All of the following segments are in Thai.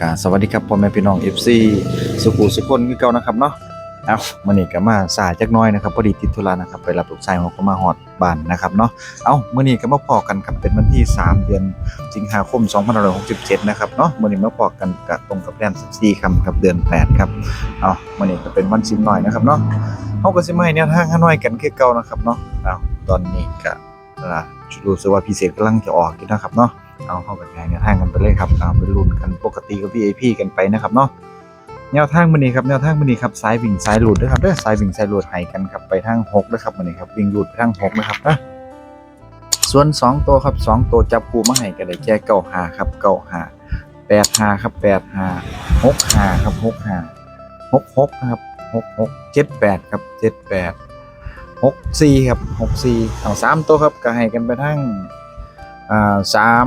กาสวัสดีครับพ่อแม่พี่น้อง FC สุขุสุคนคือเก่านะครับเนาะเอามื้อนี้ก็มาสายจักน้อยนะครับพอดีติดธุระนะครับไปรับลูกชายของก็มาฮอดบ้านนะครับเนาะเอามื้อนี้ก็มาพอกันครับเป็นวันที่ 3 เดือนสิงหาคม2567นะครับเนาะมื้อนี้มาพอกันกะตรงกับแรม14คำครับเดือน 8 ครับเอามื้อนี้ก็เป็นวันสิมน้อยนะครับเนาะเฮาก็สิมาให้แนวทางหาน้อยกันคือเก่านะครับเนาะเอาตอนนี้ก็อ่ารู้สึกว่าพิเศษกำลังจะออกอยู่นะครับเนาะ เอาเข้ากับแนวทางกันไปเลยครับเอาไปลุ้นกันปกติก็ VIP กันไปนะครับเนาะแนวทางมื้อนี้ครับแนวทางมื้อนี้ครับสายวิ่งสายหลุดด้วยครับเด้อสายวิ่งสายหลุดให้กันครับไปทาง6ด้วยครับมื้อนี้ครับวิ่งหลุดไปทาง6นะครับนะส่วน 2 ตัวครับ 2 ตัวจับคู่มาให้กันได้แก่95ครับ95 85ครับ85 65ครับ65 66นะครับ66 78ครับ78 64ครับ64เอา3ตัวครับก็ให้กันไปทาง สาม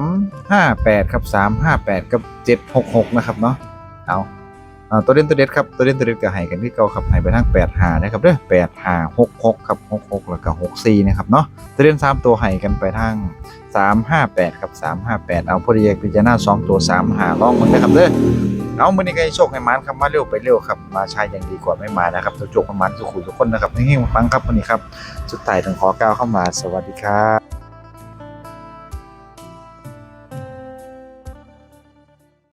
ห้าแปดครับสามห้าแปดกับเจ็ดหกหกนะครับเนาะเอาตัวเด่นตัวเด็ดครับตัวเด่นตัวเด็ดก็ให้กันที่เก่าครับให้ไปทางแปดหานะครับเด้อแปดหาหกหกครับหกหกแล้วก็หกสี่นะครับเนาะตัวเด่นสามตัวให้กันไปทางสามห้าแปดครับสามห้าแปดเอาพอดีพิจารณาสองตัวสามหาล่องมันนะครับเด้อเอามือนี้ก็โชคให้มันครับมาเร็วไปเร็วครับมาใช้อย่างดีกว่าไม่มานะครับตัวโจกประมาณสุขุทุกคนนะครับให้เฮงฟังครับวันนี้ครับสุดท้ายต้องขอกล่าวเข้ามาสวัสดีครับ